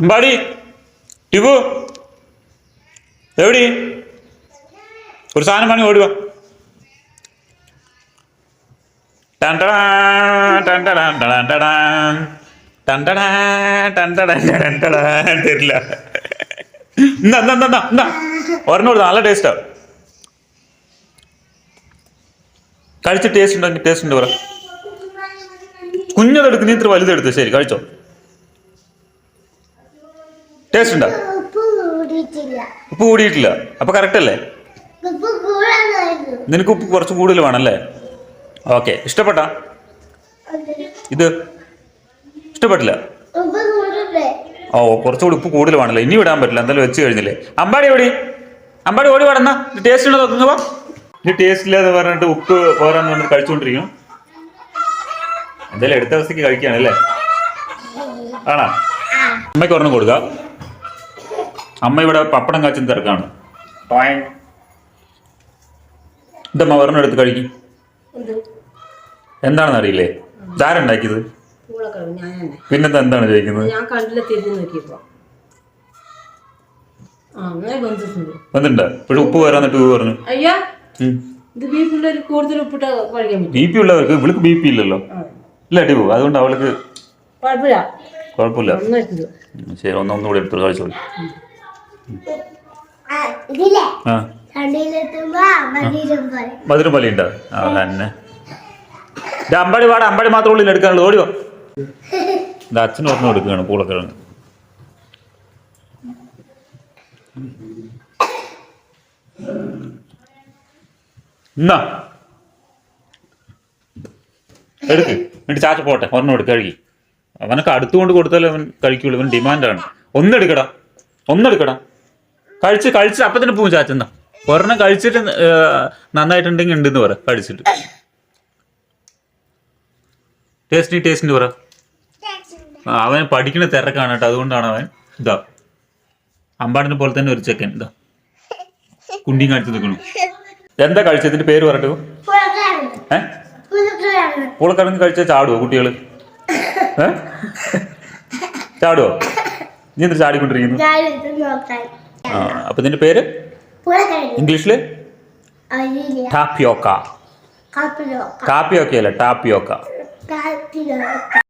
അമ്പാടി ടിബു എവിടെ? ഒരു സാധനം പണി ഓടുക തരില്ല. ഒരെണ്ണം നല്ല ടേസ്റ്റാ കഴിച്ച് ടേസ്റ്റ് ഉണ്ടോ ടേസ്റ്റ് ഉണ്ട് പറ. കുഞ്ഞതെടുക്കുന്ന ഇത്ര വലുതെടുത്ത് ശരി കഴിച്ചോ. ടേസ്റ്റ് ഉണ്ടോ? ഉപ്പ് കൂടിയിട്ടില്ല. അപ്പൊ കറക്റ്റ് അല്ലേ? നിനക്ക് ഉപ്പ് കുറച്ച് കൂടുതൽ വേണമല്ലേ ഓക്കെ ഇഷ്ടപ്പെട്ടാ? ഇത്? ഇഷ്ടപ്പെട്ടില്ല? ഓ കുറച്ചുകൂടി ഉപ്പ് കൂടുതൽ വേണമല്ലോ ഇനി വിടാൻ പറ്റില്ല. എന്തായാലും വെച്ച് കഴിഞ്ഞില്ലേ? അമ്പാടി ഓടി അമ്പാടി ഓടി വേണമെന്നാ ടേസ്റ്റ് ഉണ്ടോ? നോക്കുമ്പോ ഇത് ടേസ്റ്റ് ഇല്ലാതെ പറഞ്ഞിട്ട് ഉപ്പ് പോരാന്ന് പറഞ്ഞിട്ട് കഴിച്ചുകൊണ്ടിരിക്കും എന്തായാലും എടുത്ത ദിവസത്തേക്ക് കഴിക്കുകയാണ് അല്ലേ? ആണോ? അമ്മയ്ക്ക് ഒരെണ്ണം കൊടുക്ക. അമ്മ ഇവിടെ പപ്പടം കാച്ചും തിരക്കാണ്. ഇതമ്മ ഒരെണ്ണം എടുത്ത് കഴിക്കും എന്ത്? എന്താണെന്ന് അറിയില്ലേ? ഇതാരുണ്ടാക്കിയത് പൂളൊക്കെ ഞാൻ തന്നെ. പിന്നെന്താ എന്താണ് ചോദിക്കുന്നത് വന്നിട്ടുണ്ട് ഉപ്പ് വരാന്നിട്ട് പറഞ്ഞു ബി പി ഉള്ളവർക്ക് ഇവൾക്ക് ബി പി ഇല്ലല്ലോ. ഇല്ല ടിബു അതുകൊണ്ട് അവൾക്ക് കുഴപ്പമില്ല. ശരി ഒന്നൊന്നും കൂടി എടുത്തു കഴിച്ചോളൂ മധുരം പോലെ. ഉണ്ട്. അതന്നെ. അമ്പടി പാടെ അമ്പടി മാത്രം ഉള്ളിൽ എടുക്കാനുള്ളൂ. ഓടിയോ. ഇത് അച്ഛനും ഓർമ്മ എടുക്കുകയാണ് പൂളക്കിഴങ്ങ് എന്നാ എടുക്ക്. എന്നിട്ട് ചാച്ച പോട്ടെ. ഒരെണ്ണം എടുക്ക കഴുകി. അവനൊക്കെ അടുത്തുകൊണ്ട് കൊടുത്താലേ അവൻ കഴിക്കുള്ളൂ. അവൻ ഡിമാൻഡാണ്. ഒന്നെടുക്കടാ. ഒന്നെടുക്കടാ. കഴിച്ച് കഴിച്ച് അപ്പൊ തന്നെ പോവും ചാച്ച എന്നാ ഒരെണ്ണം കഴിച്ചിട്ട് നന്നായിട്ടുണ്ടെങ്കിൽ ഉണ്ടെന്ന് പറ കഴിച്ചിട്ട്. ടേസ്റ്റി ടേസ്റ്റിന് പറ. അവൻ പഠിക്കണ തിരക്കാണ് കേട്ടോ അതുകൊണ്ടാണ് അവൻ ഇതാ. അമ്പാടിനെ പോലെ തന്നെ ഒരു ചെക്കൻ ഇതാ. കുണ്ടി കാണിച്ചു നിൽക്കണു എന്താ കഴിച്ചതിന്റെ പേര് പറഞ്ഞു ഏ? പൂളക്കിഴങ്ങ് കഴിച്ചാൽ ചാടുവോ കുട്ടികൾ? ഏ? ചാടുവോ? നീ എന്താ ചാടിക്കൊണ്ടിരിക്കുന്നു? ആ അപ്പൊ ഇതിന്റെ പേര്? അതില്ല ടാപ്പിയോക്ക കാപ്പിയോക്ക. അല്ല? ടാപ്പിയോക്ക